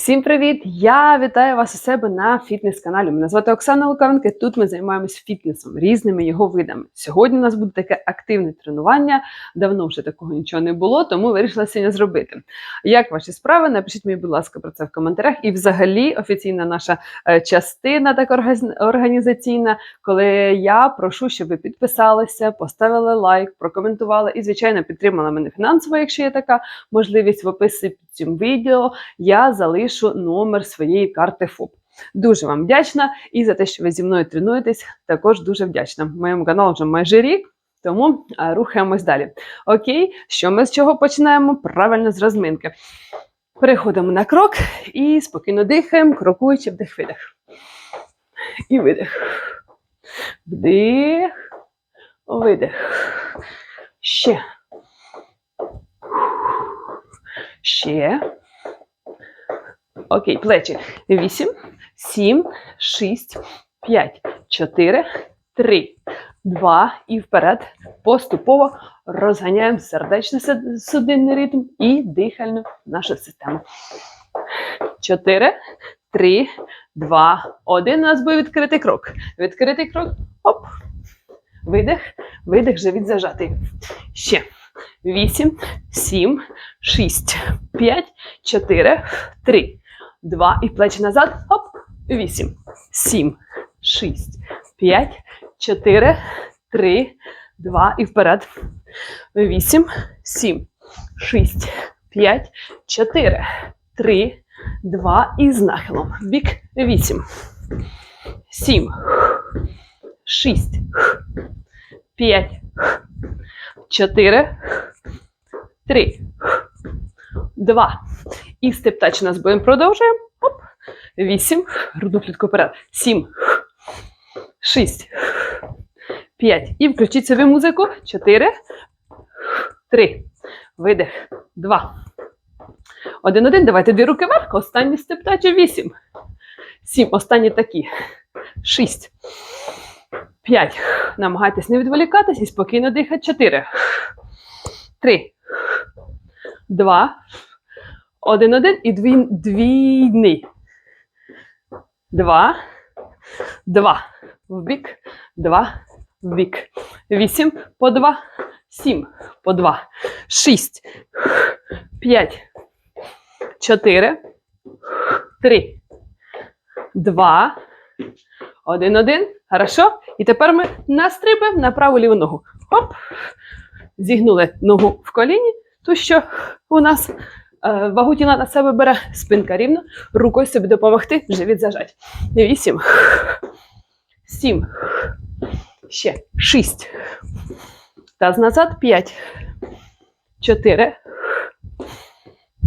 Всім привіт! Я вітаю вас у себе на фітнес-каналі. Мене звати Оксана Лукавенко. Тут ми займаємось фітнесом, різними його видами. Сьогодні у нас буде таке активне тренування. Давно вже такого нічого не було, тому вирішила сьогодні зробити. Як ваші справи? Напишіть мені, будь ласка, про це в коментарях. І взагалі офіційна наша е, частина, так організаційна, коли я прошу, щоб ви підписалися, поставили лайк, прокоментували і, звичайно, підтримали мене фінансово, якщо є така можливість в описі під цим відео я залишу номер своєї карти ФОП. Дуже вам вдячна і за те, що ви зі мною тренуєтесь, також дуже вдячна. Моєму каналу вже майже рік, тому рухаємось далі. Окей, що ми з чого починаємо? Правильно з розминки. Переходимо на крок і спокійно дихаємо, крокуючи вдих-видих. І видих. Вдих, видих. Ще. Ще. Окей, плечі. 8, 7, 6, 5, 4, 3, 2 і вперед. Поступово розганяємо сердечно-судинний ритм і дихальну нашу систему. 4, 3, 2, 1. У нас буде відкритий крок. Відкритий крок. Оп. Видих, видих, живіт зажатий. Ще. 8, 7, 6, 5, 4, 3, 2 і плечі назад. Оп. 8, 7, 6, 5, 4, 3, 2 і вперед. 8, 7, 6, 5, 4, 3, 2 і з нахилом. Бік 8, 7, 6, 5, 4, 3, 2. І стептач нас будемо продовжуємо. Оп. 8. Грудну клітку вперед. 7. 6. 5. І включіть собі музику. 4. 3. Видих. 2. 1, 1. Давайте дві руки вверх. Останній стептач. 8. 7. Останні такі. 6. 5. Намагайтесь не відволікатись і спокійно дихати. 4. 3. 2. 1, 1 і дві, двійний. 2. 2. В бік. 2. В бік. 8 по 2. 7 по 2. 6. 5. 4. 3. 2. Один, один. Хорошо. І тепер ми настрибаємо на праву ліву ногу. Хоп. Зігнули ногу в коліні, ту, що у нас вагу тіла на себе бере, спинка рівно, рукою собі допомогти, живіт зажать. Вісім. Сім. Ще. Шість. Таз назад. П'ять. Чотири.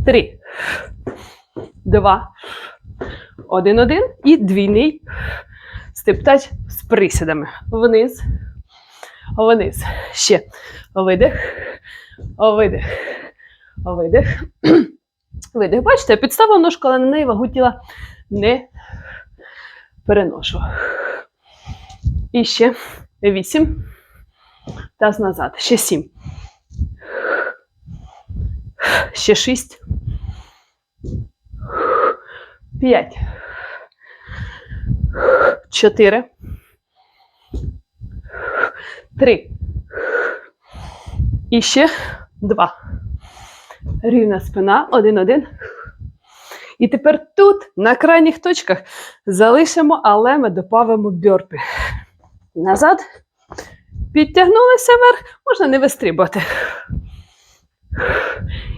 Три. Два. Один, один. І двійний стептач з присідами. Вниз, вниз. Ще видих, видих, видих, видих. Бачите, я підставила ножку, але на неї вагу тіла не переношу. І ще вісім. Таз назад. Ще сім. Ще шість. П'ять. Чотири. Три. І ще два. Рівна спина. Один, один. І тепер тут, на крайніх точках, залишимо, але ми добавимо бьорпі. Назад. Підтягнулися вверх, можна не вистрибувати.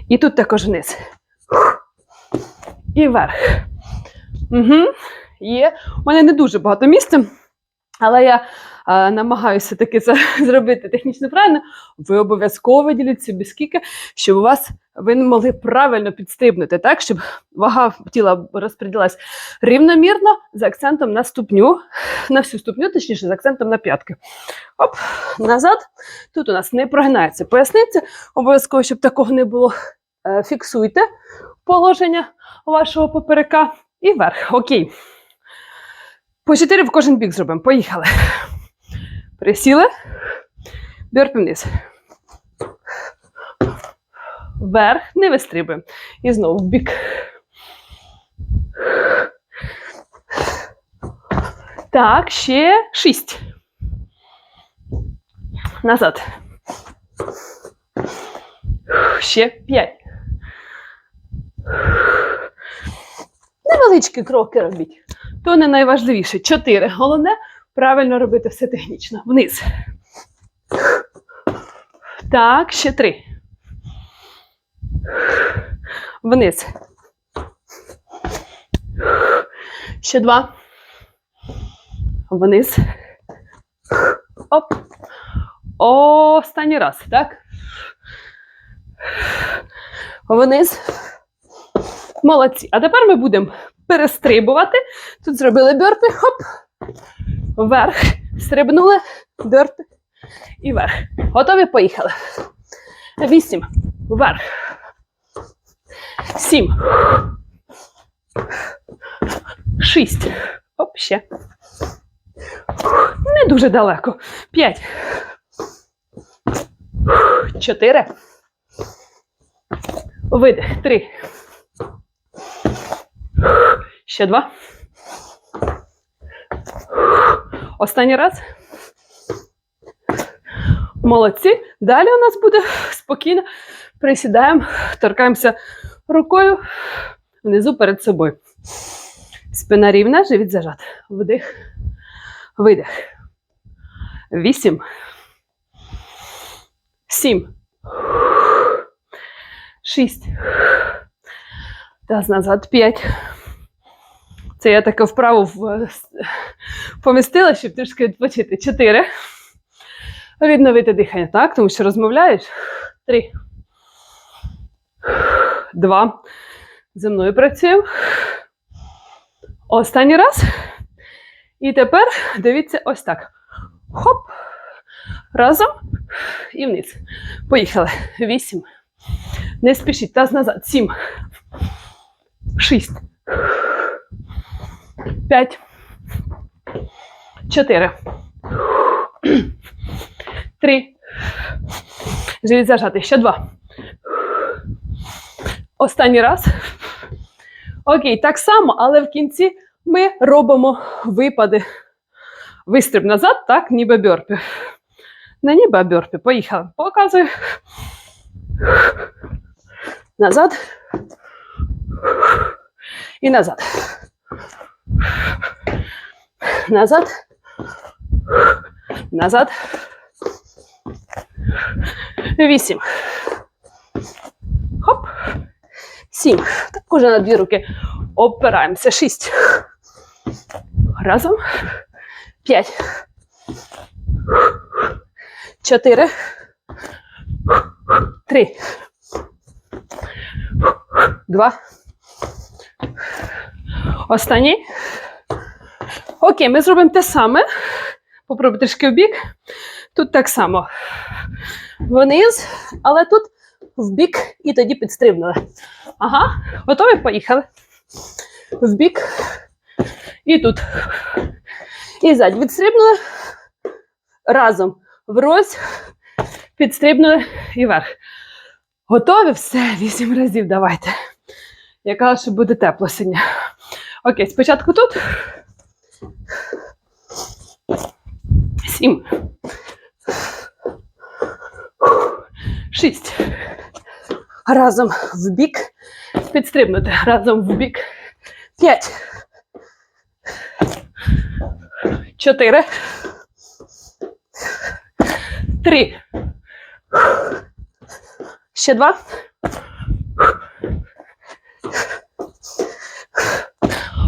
І тут також вниз. І вверх. Угу. Є. У мене не дуже багато місця, але я намагаюся таки це зробити технічно правильно. Ви обов'язково виділіть собі скільки, щоб у вас ви могли правильно підстрибнути, так, щоб вага тіла розподілилась рівномірно з акцентом на ступню, на всю ступню, точніше, з акцентом на п'ятки. Оп, назад. Тут у нас не прогинається поясниця. Обов'язково, щоб такого не було. Е, Фіксуйте положення вашого поперека і вверх. Окей. По 4 в кожен бік зробимо. Поїхали. Присіли. Бьорпі вниз. Вверх. Не вистрібуємо. І знову в бік. Так, ще шість. Назад. Ще п'ять. Невеличкі кроки робіть. То не найважливіше. Чотири. Головне правильно робити все технічно. Вниз. Так, ще три. Вниз. Ще два. Вниз. Оп. Останній раз, так? Вниз. Молодці. А тепер ми будемо перестрибувати. Тут зробили бьорпи, хоп. Вверх. Стрибнули, бьорпи і вверх. Готові? Поїхали. Вісім. Вверх. Сім. Шість. Оп, ще. Не дуже далеко. П'ять. Чотири. Видих. Три. Ще два. Останній раз. Молодці. Далі у нас буде спокійно. Присідаємо, торкаємося рукою внизу перед собою. Спина рівна, живіт зажат. Вдих, видих. Вісім. Сім. Шість. Таз назад. П'ять. Це я таке вправу в- помістила, щоб трішки відпочити. Чотири. Відновити дихання, так? Тому що розмовляєш. Три. Два. Зі мною працюємо. Останній раз. І тепер дивіться ось так. Хоп. Разом і вниз. Поїхали. Вісім. Не спішіть. Таз назад. Сім. Шість. П'ять. Чотири. Три. Живіт зажати. Ще два. Останній раз. Окей, так само, але в кінці ми робимо випади. Вистриб назад, так, ніби бьорпі. Не ніби бьорпі. Поїхали. Показую. Назад. І назад. Назад. Назад. Вісім. Хоп. Сім. Так уже на дві руки опираємося. Шість. Разом. П'ять. Чотири. Три. Два. Останній. Окей, ми зробимо те саме. Попробуй трішки в бік. Тут так само. Вниз, але тут в бік і тоді підстрибнули. Ага, готові? Поїхали. В бік. І тут. І ззаді відстрибнули. Разом врозь. Підстрибнули і вверх. Готові? Все, вісім разів давайте. Я кажу, що буде тепло сьогодні. Окей, спочатку тут. Сім. Шість. Разом в бік. Підстрибнути. Разом в бік. П'ять. Чотири. Три. Ще два.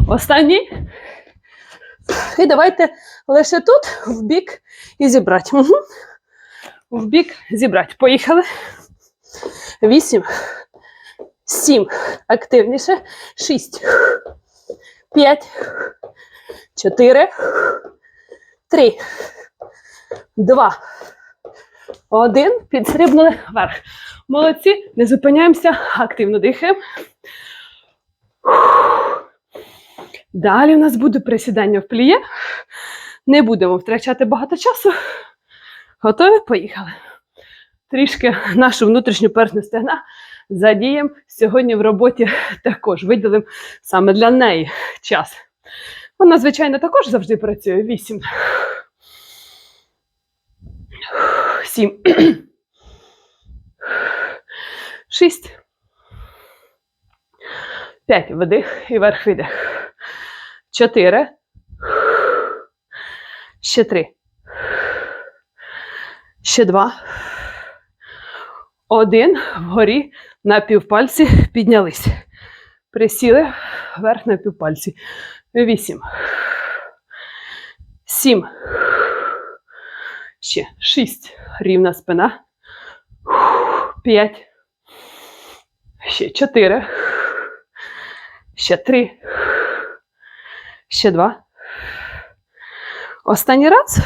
Останній. І давайте лише тут в бік і зібрати. Угу. В бік зібрати. Поїхали. Вісім. Сім. Активніше. Шість. П'ять. Чотири. Три. Два. Один. Підстрибнули вверх. Молодці. Не зупиняємося. Активно дихаємо. Далі у нас буде присідання в пліє. Не будемо втрачати багато часу. Готові? Поїхали. Трішки нашу внутрішню персну стегна задіємо сьогодні в роботі також. Виділимо саме для неї час. Вона, звичайно, також завжди працює. Вісім. Сім. Шість. П'ять. Вдих і верх видих. Чотири. Ще три. Ще два. Один. Вгорі на півпальці піднялись. Присіли вверх на півпальці. Вісім. Сім. Ще шість. Рівна спина. П'ять. Ще чотири. Ще три. Ще два. Останній раз.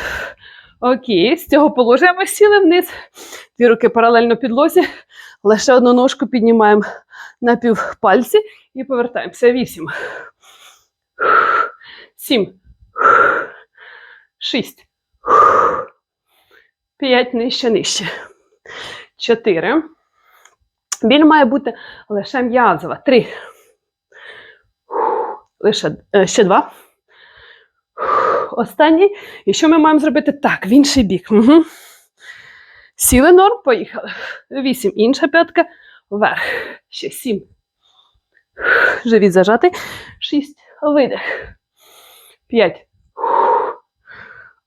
Окей, з цього положення ми сіли вниз. Дві руки паралельно підлозі. Лише одну ножку піднімаємо на півпальці і повертаємося. Вісім. Сім. Шість. П'ять нижче, нижче. Чотири. Біль має бути лише м'язова. Три. Лише е, ще два. Останній. І що ми маємо зробити? Так, в інший бік. Угу. Сіли норм, поїхали. Вісім. Інша п'ятка. Вверх. Ще сім. Живіт зажатий. Шість. Видих. П'ять.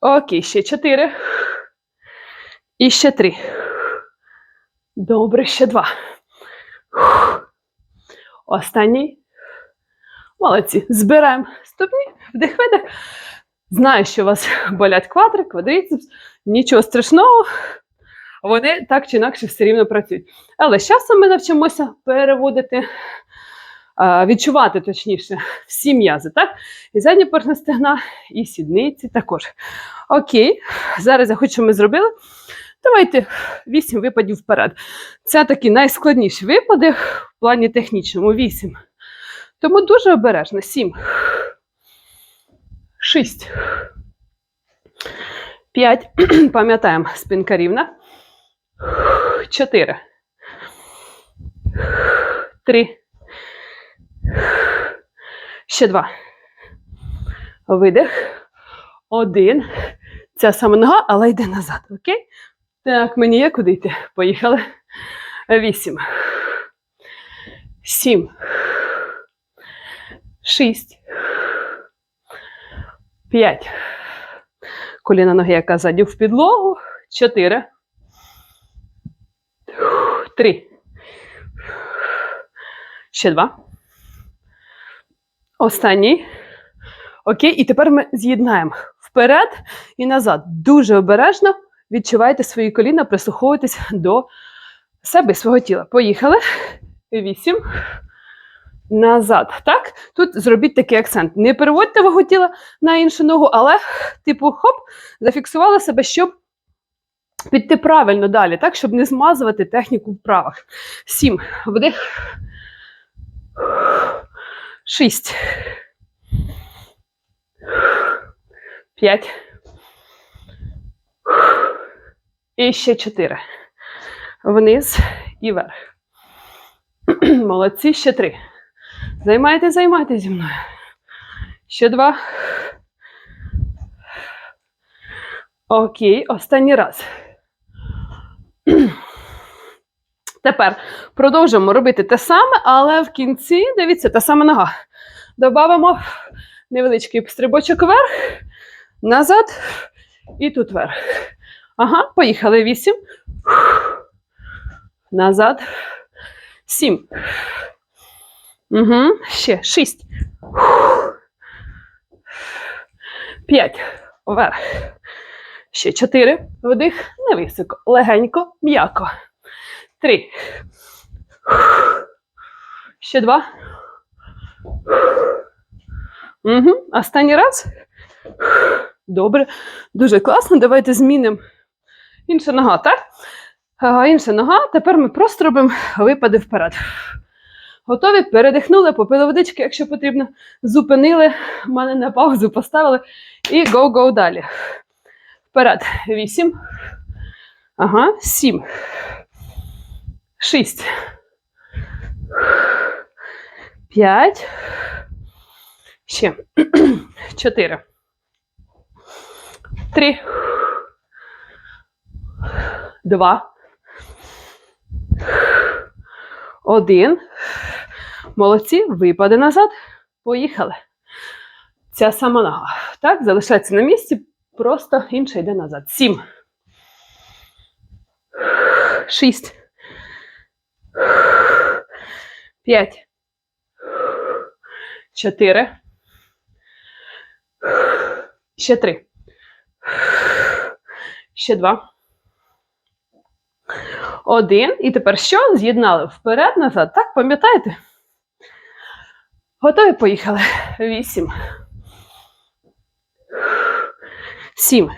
Окей, ще чотири. І ще три. Добре, ще два. Останній. Молодці. Збираємо ступні, вдих, видих. Знаю, що у вас болять квадри, квадрицепс. Нічого страшного. Вони так чи інакше все рівно працюють. Але з часом ми навчимося переводити, відчувати точніше всі м'язи, так? І задня поршня стегна, і сідниці також. Окей, зараз я хочу, щоб ми зробили. Давайте вісім випадів вперед. Це такі найскладніші випади в плані технічному. Вісім. Тому дуже обережно. Сім. Шість. П'ять. Пам'ятаємо, спинка рівна. Чотири. Три. Ще два. Видих. Один. Ця сама нога, але йде назад. Окей? Так, мені є куди йти. Поїхали. Вісім. Сім. Шість. П'ять. Коліна ноги, яка ззаді в підлогу. Чотири. Три. Ще два. Останній. Окей, і тепер ми з'єднаємо вперед і назад. Дуже обережно відчувайте свої коліна, прислуховуйтесь до себе, свого тіла. Поїхали. Вісім. Назад. Так? Тут зробіть такий акцент. Не переводьте вагу тіла на іншу ногу, але, типу, хоп, зафіксували себе, щоб піти правильно далі, так? щоб не змазувати техніку в правах. Сім. Вдих. Шість. П'ять. І ще чотири. Вниз і вверх. Молодці, ще три. Займайте, займайте зі мною. Ще два. Окей, останній раз. Тепер продовжуємо робити те саме, але в кінці, дивіться, та сама нога. Добавимо невеличкий стрибочок вверх, назад і тут вверх. Ага, поїхали. Вісім. Назад. Сім. Угу. Ще шість. П'ять. Вверх. Ще чотири. Вдих. Невисоко. Легенько, м'яко. Три. Ще два. Угу. Останній раз. Добре. Дуже класно. Давайте змінимо. Інша нога, так? Інша нога. Тепер ми просто робимо випади вперед. Готові? Передихнули, попили водички, якщо потрібно. Зупинили, мене на паузу поставили. І go-go далі. Вперед. Вісім. Ага, сім. Шість. П'ять. Ще. Чотири. Три. Два. Один. Молодці. Випади назад. Поїхали. Ця сама нога. Так, залишається на місці, просто інша йде назад. Сім. Шість. П'ять. Чотири. Ще три. Ще два. Один. І тепер що? З'єднали вперед, назад. Так, пам'ятаєте? Готові? Поїхали. Вісім. Сім.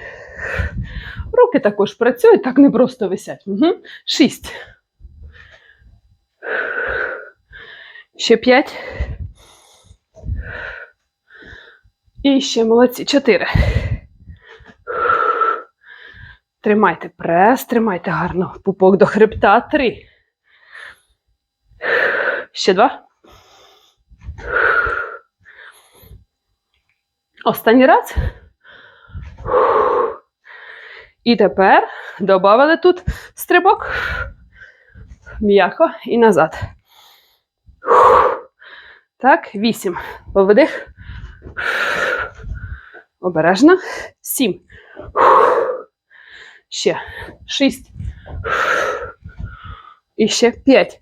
Руки також працюють, так не просто висять. Угу. Шість. Ще п'ять. І ще молодці. Чотири. Тримайте прес, тримайте гарно пупок до хребта. Три. Ще два. Останній раз. І тепер додали тут стрибок. М'яко і назад. Так, вісім. Повидих. Обережно. Сім. Ще. Шість. І ще п'ять.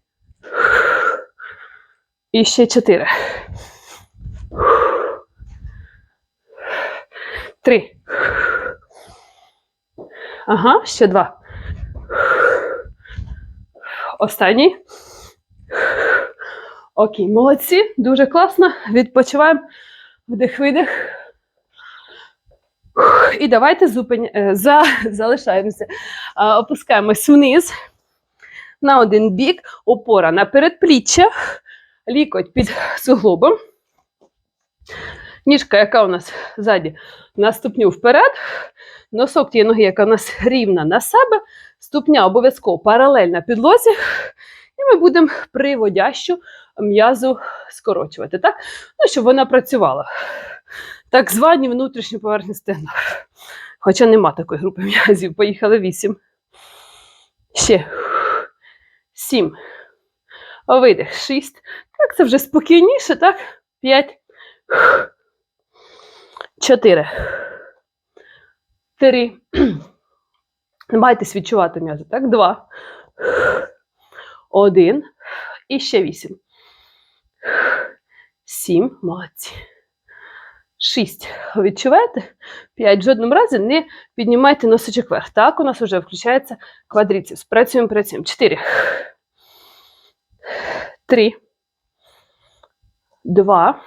І ще чотири. Три. Ага, ще два. Останній. Окей, молодці, дуже класно. Відпочиваємо. Вдих-видих. І давайте зупиня... е, за... залишаємося. Опускаємось вниз на один бік, опора на передпліччя, лікоть під суглобом. Ніжка, яка у нас ззаді, на ступню вперед. Носок тієї ноги, яка у нас рівна на себе. Ступня обов'язково паралельна підлозі. І ми будемо приводящу м'язу скорочувати, так? Ну, щоб вона працювала. Так звані внутрішні поверхні стегна. Хоча нема такої групи м'язів. Поїхали вісім. Ще. Сім. Видих. Шість. Так, це вже спокійніше, так? П'ять. Чотири. Три. Намагайтесь відчувати м'язи. Так, два. Один. І ще вісім. Сім. Молодці. Шість. Відчуваєте? П'ять. В жодному разі не піднімайте носочок вверх. Так, у нас вже включається квадріцепс. Працюємо, працюємо. Чотири. Три. Два.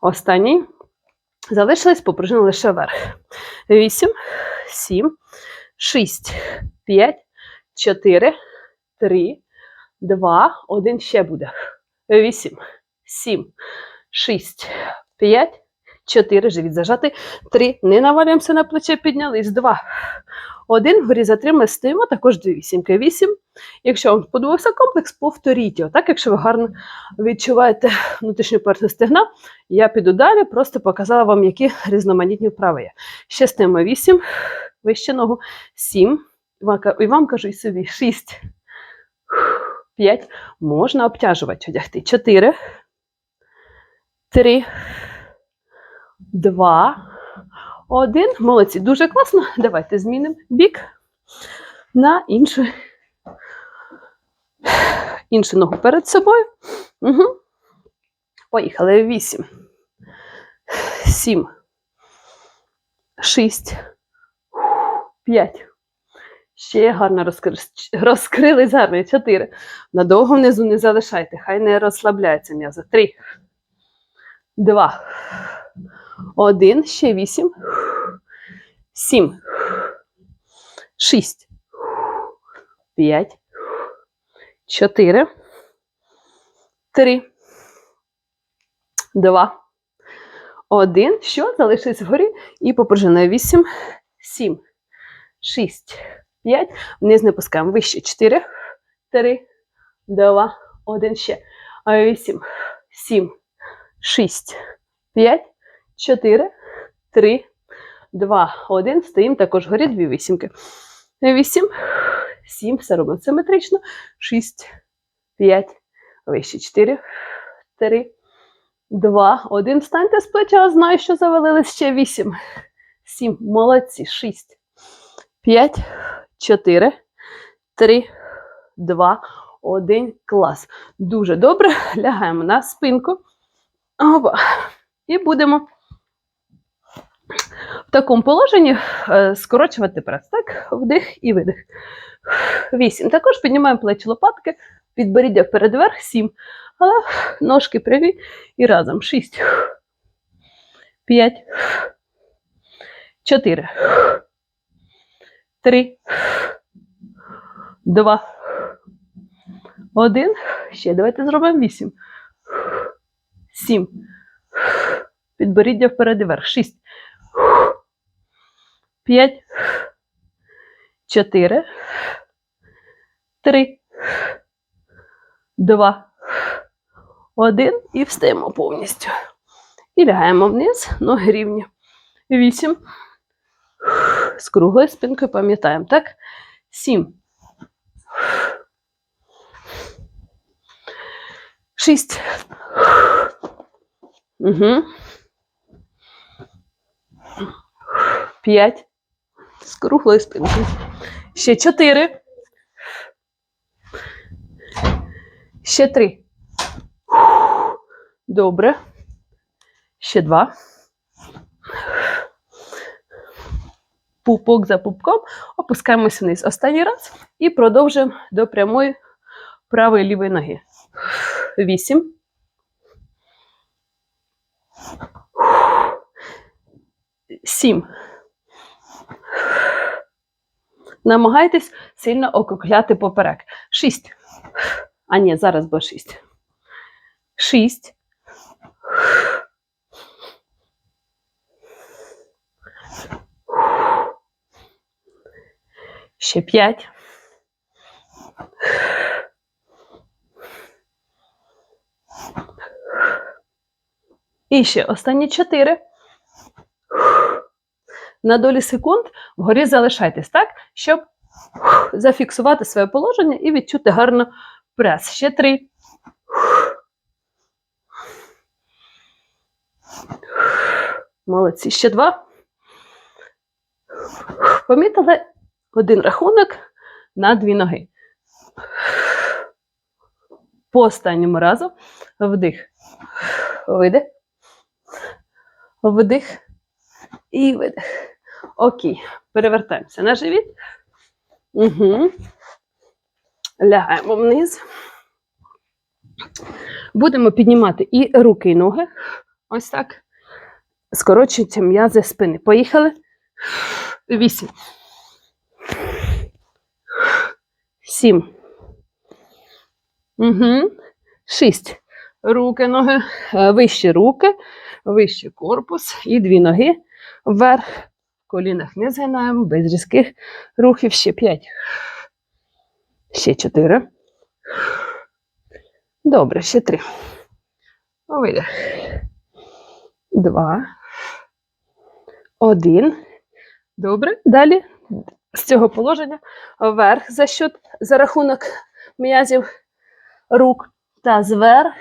Останній. Залишились, попружини лише вверх. Вісім, сім, шість, п'ять, чотири, три, два, один. Ще буде. Вісім, сім, шість, п'ять, чотири. Живіт зажати. Три. Не навалюємося на плече, піднялись. Два. Один. Вгорі затримали, стоїмо. Також дві вісімки. Вісім. Якщо вам сподобався комплекс, повторіть його. Так, якщо ви гарно відчуваєте внутрішню поверхню стегна, я піду далі, просто показала вам, які різноманітні вправи є. Ще стимо 8, вище ногу, 7, і вам кажу і собі 6, 5, можна обтяжувати, одягти. 4, 3, 2, 1. Молодці, дуже класно. Давайте змінимо бік на іншу, іншу ногу перед собою. Угу. Поїхали. 8, 7, 6, 5. Ще гарно розкри... розкрились гарно. 4. Надовго внизу не залишайте. Хай не розслабляється м'язо. 3, 2, 1. Ще 8, 7, 6, 5, 4, 3, Два. Один. Що? Залишились вгорі. І попружиною. Вісім, сім, шість, п'ять. Вниз не пускаємо. Вище. Чотири, три, два, один. Ще. Вісім, сім, шість, п'ять, чотири, три, два, один. Стоїмо також вгорі дві вісімки. Вісім, сім, все робимо симетрично. Шість, п'ять, вище, чотири, три, два, один. Встаньте з плеча, знаю, що завалили ще вісім, сім, молодці, шість, п'ять, чотири, три, два, один. Клас. Дуже добре. Лягаємо на спинку. Опа. І будемо такому положенні е, скорочувати прес. Так, вдих і видих. Вісім. Також піднімаємо плечі лопатки, підборіддя вперед вверх, сім. Але ножки прямі і разом. Шість. П'ять. Чотири. Три. Два. Один. Ще давайте зробимо вісім. Сім. Підборіддя вперед і вверх. Шість. П'ять. Чотири. Три. Два. Один. І встаємо повністю. І лягаємо вниз, ноги рівні. Вісім. З круглою спинкою пам'ятаємо, так? Сім. Шість. Угу. П'ять. З круглою спинкою. Ще чотири. Ще три. Добре. Ще два. Пупок за пупком. Опускаємося вниз. Останній раз. І продовжуємо до прямої правої лівої ноги. Вісім. Сім. Намагайтесь сильно округляти поперек. Шість. А ні, зараз шість. Шість. Ще п'ять. І ще останні чотири. На долі секунд вгорі залишайтесь так, щоб зафіксувати своє положення і відчути гарно прес. Ще три. Молодці. Ще два. Помітили один рахунок на дві ноги. По останньому разу вдих. Видих. Вдих. І видих. Окей. Перевертаємося на живіт. Угу. Лягаємо вниз. Будемо піднімати і руки, і ноги. Ось так. Скорочуються м'язи спини. Поїхали. Вісім. Сім. Угу. Шість. Руки, ноги, е, вище руки, вище корпус і дві ноги вверх. Колінах не згинаємо, без різких рухів. Ще п'ять. Ще чотири. Добре, ще три. Видих. Два. Один. Добре. Далі з цього положення вверх за счет, за рахунок м'язів рук та зверх.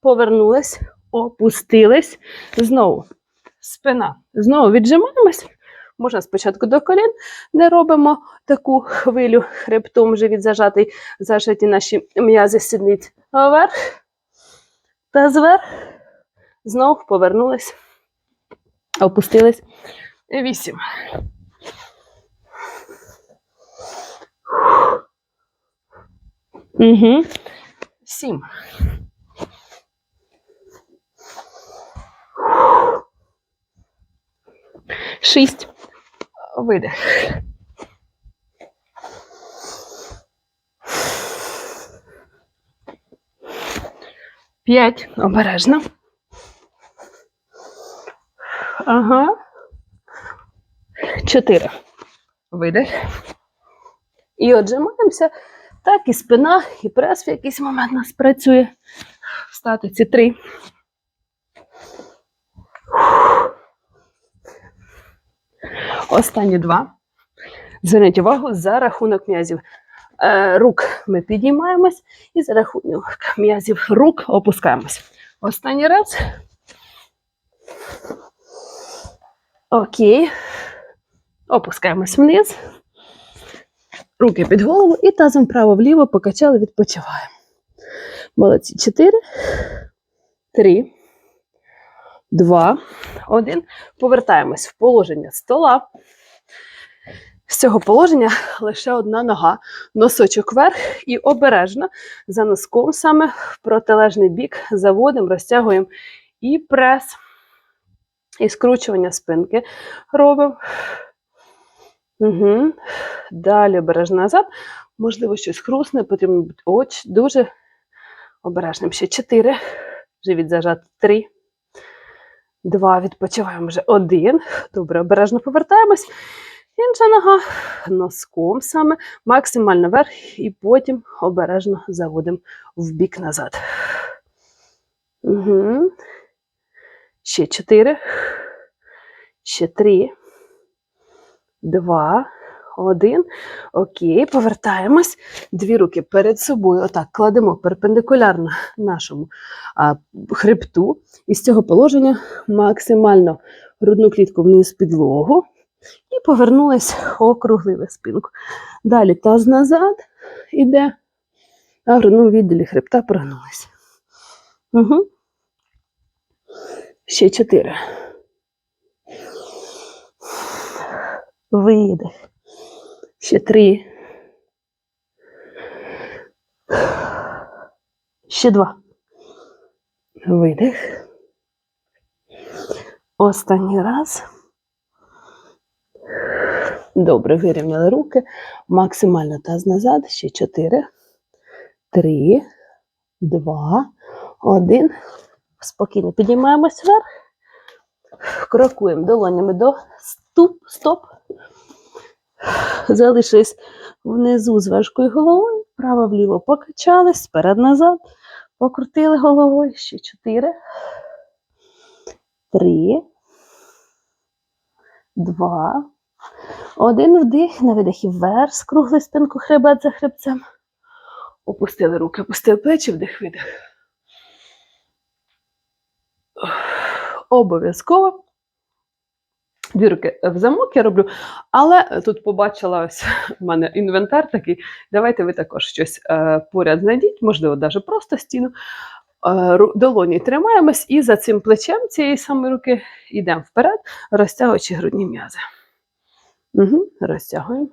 Повернулись, опустились. Знову спина. Знову віджимаємось. Можна спочатку до колін, не робимо таку хвилю хребтом живіт зажатий, зажаті наші м'язи сідниць вверх та зверх. Знову повернулись, опустились. Вісім. Угу. Сім. Шість. Видих. П'ять. Обережно. Ага. Чотири. Видих. І отжимаємося. Так, і спина, і прес в якийсь момент у нас працює. В статиці три. Останні два. Зверніть увагу за рахунок м'язів. Е, рук ми підіймаємось і за рахунок м'язів рук опускаємось. Останній раз. Окей. Опускаємось вниз. Руки під голову і тазом вправо-вліво покачали, відпочиваємо. Молодці. Чотири, три, два, один. Повертаємось в положення стола. З цього положення лише одна нога, носочок вверх і обережно за носком саме в протилежний бік заводимо, розтягуємо і прес, і скручування спинки робимо. Угу. Далі обережно назад. Можливо, щось хрусне, потрібно бути дуже обережним. Ще чотири. Живіт зажати. Три. Два. Відпочиваємо вже один. Добре, обережно повертаємось. Інша нога носком саме, максимально вверх, і потім обережно заводимо в бік назад. Угу. Ще чотири. Ще три. Два. Один. Окей, повертаємось. Дві руки перед собою. Отак кладемо перпендикулярно нашому а, хребту. І з цього положення максимально грудну клітку вниз підлогу. І повернулись, округлили спинку. Далі таз назад іде, а в грудному відділі хребта прогнулись. Угу. Ще чотири. Видих. Ще три. Ще два. Видих. Останній раз. Добре, вирівняли руки. Максимально таз назад. Ще чотири. Три. Два. Один. Спокійно підіймаємось вверх. Крокуємо долонями до ступ, стоп. Залишились внизу з важкою головою. Право-вліво покачались, сперед-назад. Покрутили головою. Ще чотири. Три. Два. Один вдих, на видихі вверх, скругли спинку хребет за хребцем. Опустили руки, опустили плечі, вдих, видих. Обов'язково. Дві руки в замок я роблю, але тут побачила ось в мене інвентар такий. Давайте ви також щось е, поряд знайдіть, можливо, навіть просто стіну. Е, долоні тримаємось і за цим плечем цієї самої руки йдемо вперед, розтягуючи грудні м'язи. Угу, розтягуємо.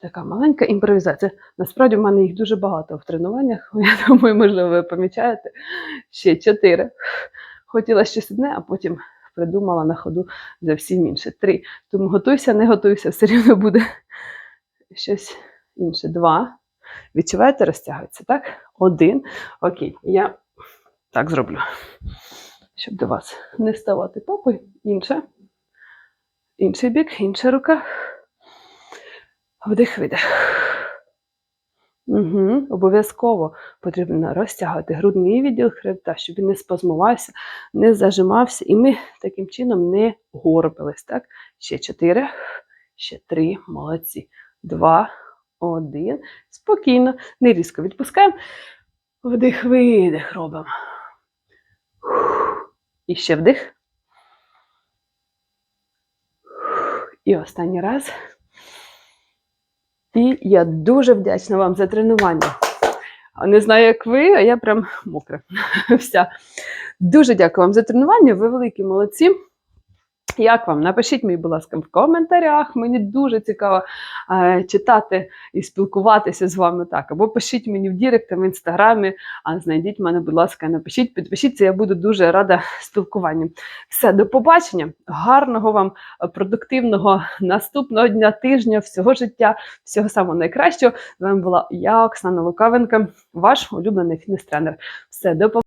Така маленька імпровізація. Насправді в мене їх дуже багато в тренуваннях. Я думаю, можливо, ви помічаєте. Ще чотири. Хотіла щось одне, а потім придумала на ходу зовсім інше. Три. Тому готуйся, не готуйся, все рівно буде щось інше. Два. Відчуваєте, розтягується, так? Один. Окей, я так зроблю. Щоб до вас не ставати попою. Інше. Інший бік, інша рука. Вдих, видих. Угу. Обов'язково потрібно розтягувати грудний відділ хребта, щоб він не спазмувався, не зажимався, і ми таким чином не горбились. Так? Ще чотири, ще три, молодці. Два, один. Спокійно, не різко відпускаємо. Вдих, видих робимо. І ще вдих. І останній раз. І я дуже вдячна вам за тренування. Не знаю, як ви, а я прям мокра. Вся. Дуже дякую вам за тренування. Ви великі молодці. Як вам? Напишіть мені, будь ласка, в коментарях. Мені дуже цікаво е, читати і спілкуватися з вами так. Або пишіть мені в Дірект, в інстаграмі, а знайдіть мене, будь ласка, напишіть, підпишіться, я буду дуже рада спілкуванню. Все, до побачення. Гарного вам е, продуктивного наступного дня, тижня, всього життя, всього самого найкращого. З вами була я, Оксана Лукавенко, ваш улюблений фітнес-тренер. Все, до побачення.